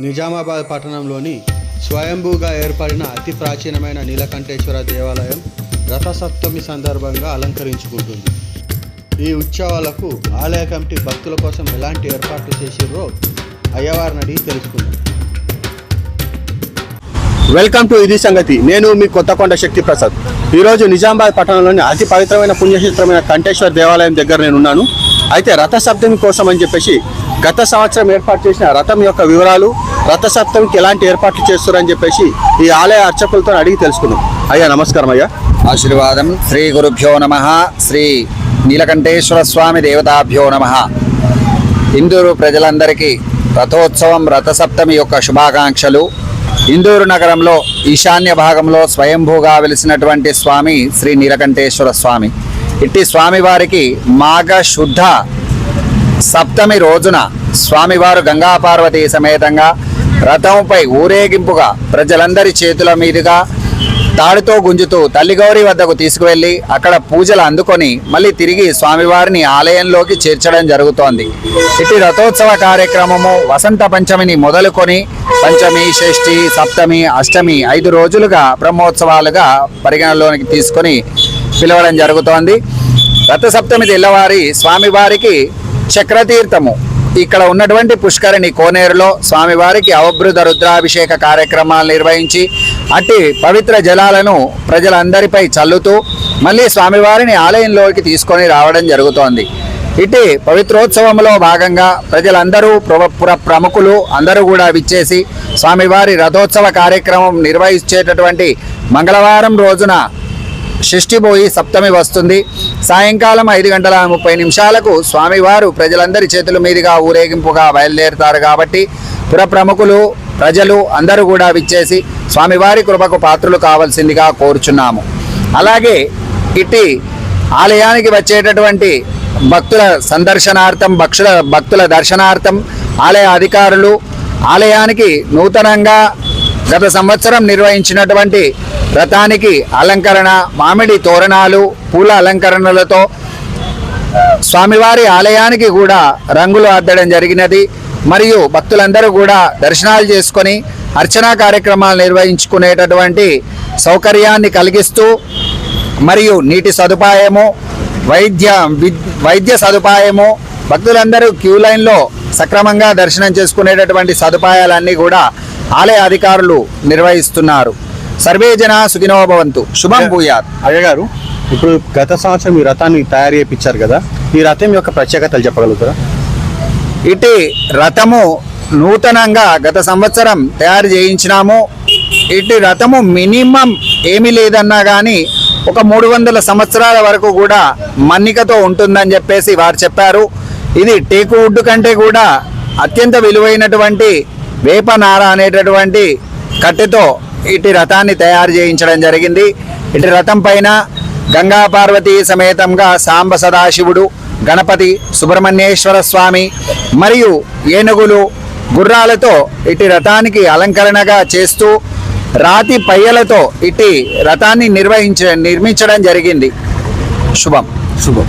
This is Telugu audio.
నిజామాబాద్ పట్టణంలోని స్వయంభూగా ఏర్పడిన అతి ప్రాచీనమైన నీలకంఠేశ్వర దేవాలయం రథసప్తమి సందర్భంగా అలంకరించుకుంటుంది. ఈ ఉత్సవాలకు ఆలయ కమిటీ భక్తుల కోసం ఎలాంటి ఏర్పాట్లు చేసిర్రో అయ్యవారిని అడిగి తెలుసుకుందాం. వెల్కమ్ టు ఇది సంగతి. నేను మీ కొత్తకొండ శక్తి ప్రసాద్. ఈరోజు నిజామాబాద్ పట్టణంలోని అతి పవిత్రమైన పుణ్యక్షేత్రమైన కంఠేశ్వర దేవాలయం దగ్గర నేను ఉన్నాను అయితే రథ సప్తమి కోసం అని చెప్పేసి గత సంవత్సరం ఏర్పాటు చేసిన రథం యొక్క వివరాలు రథ సప్తమికి ఎలాంటి ఏర్పాట్లు చేస్తారని చెప్పేసి ఈ ఆలయ అర్చకులతో అడిగి తెలుసుకుందాం. అయ్యా నమస్కారం అయ్యా. ఆశీర్వాదం. శ్రీ గురుభ్యో నమ. శ్రీ నీలకంఠేశ్వర స్వామి దేవతాభ్యో నమ. ఇందూరు ప్రజలందరికీ రథోత్సవం రథసప్తమి యొక్క శుభాకాంక్షలు. ఇందూరు నగరంలో ఈశాన్య భాగంలో స్వయంభూగా వెలిసినటువంటి స్వామి శ్రీ నీలకంఠేశ్వర స్వామి. ఇట్టి స్వామివారికి మాఘ శుద్ధ సప్తమి రోజున స్వామివారు గంగాపార్వతి సమేతంగా రథంపై ఊరేగింపుగా ప్రజలందరి చేతుల మీదుగా తాడుతో గుంజుతూ తల్లిగౌరి వద్దకు తీసుకువెళ్ళి అక్కడ పూజలు అందుకొని మళ్ళీ తిరిగి స్వామివారిని ఆలయంలోకి చేర్చడం జరుగుతోంది. ఇటు రథోత్సవ కార్యక్రమము వసంత పంచమిని మొదలుకొని పంచమి షష్ఠి సప్తమి అష్టమి ఐదు రోజులుగా బ్రహ్మోత్సవాలుగా పరిగణలోనికి తీసుకొని పిలవడం జరుగుతోంది. రథసప్తమి తెల్లవారి స్వామివారికి చక్రతీర్థము ఇక్కడ ఉన్నటువంటి పుష్కరిణి కోనేరులో స్వామివారికి అవభృత రుద్రాభిషేక కార్యక్రమాలు నిర్వహించి అట్టి పవిత్ర జలాలను ప్రజలందరిపై చల్లుతూ మళ్ళీ స్వామివారిని ఆలయంలోకి తీసుకొని రావడం జరుగుతోంది. ఇటు పవిత్రోత్సవంలో భాగంగా ప్రజలందరూ పుర ప్రముఖులు అందరూ కూడా విచ్చేసి స్వామివారి రథోత్సవ కార్యక్రమం నిర్వహించేటటువంటి మంగళవారం రోజున షష్ఠి సప్తమి వస్తుంది. సాయంకాలం ఐదు గంటల ముప్పై నిమిషాలకు స్వామివారు ప్రజలందరి చేతుల మీదుగా ఊరేగింపుగా బయలుదేరుతారు కాబట్టి పుర ప్రముఖులు ప్రజలు అందరూ కూడా విచ్చేసి స్వామివారి కృపకు పాత్రలు కావాల్సిందిగా కోరుచున్నాము. అలాగే ఇట్టి ఆలయానికి వచ్చేటటువంటి భక్తుల సందర్శనార్థం భక్షుల భక్తుల దర్శనార్థం ఆలయ అధికారులు ఆలయానికి నూతనంగా గత సంవత్సరం నిర్వహించినటువంటి రథానికి అలంకరణ మామిడి తోరణాలు పూల అలంకరణలతో స్వామివారి ఆలయానికి కూడా రంగులు అద్దడం జరిగినది. మరియు భక్తులందరూ కూడా దర్శనాలు చేసుకొని అర్చనా కార్యక్రమాలు నిర్వహించుకునేటటువంటి సౌకర్యాన్ని కలిగిస్తూ మరియు నీటి సదుపాయము వైద్య వైద్య సదుపాయము భక్తులందరూ క్యూ లైన్లో సక్రమంగా దర్శనం చేసుకునేటటువంటి సదుపాయాలన్నీ కూడా ఆలయ అధికారులు నిర్వహిస్తున్నారు. సర్వే జన సుఖినో భవంతు. శుభం భూయాత్. అయ్యగారు ఇప్పుడు గత సంవత్సరం ఈ రథాన్ని తయారు చేయించారు కదా ఈ రథం యొక్క ప్రత్యేకతలు చెప్పగలుగుతారా? ఇటు రథము నూతనంగా గత సంవత్సరం తయారు చేయించినాము. ఇటు రథము మినిమం ఏమీ లేదన్నా కానీ ఒక మూడు వందల సంవత్సరాల వరకు కూడా మన్నికతో ఉంటుందని చెప్పేసి వారు చెప్పారు. ఇది టేకు వుడ్ కంటే కూడా అత్యంత విలువైనటువంటి వేపనార అనేటటువంటి కట్టెతో ఇటు రథాన్ని తయారు చేయించడం జరిగింది. ఇటు రథం పైన గంగా పార్వతీ సమేతంగా సాంబ సదాశివుడు గణపతి సుబ్రహ్మణ్యేశ్వర స్వామి మరియు ఏనుగులు గుర్రాలతో ఇటు రథానికి అలంకరణగా చేస్తూ రాతి పయ్యలతో ఇటు రథాన్ని నిర్వహించ నిర్మించడం జరిగింది. శుభం. శుభం.